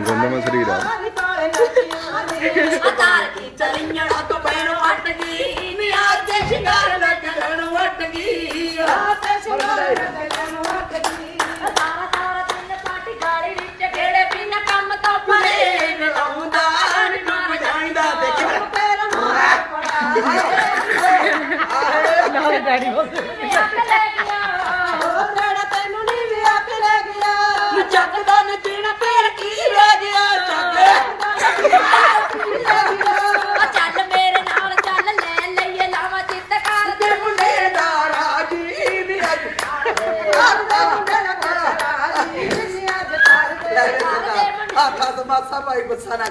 ഗന്ധമ ശരീരം ਡੈਡੀ ਹੋ ਆਖਾ ਸਮਾਸਾ ਭਾਈ ਗੁੱਸਾ ਨਾ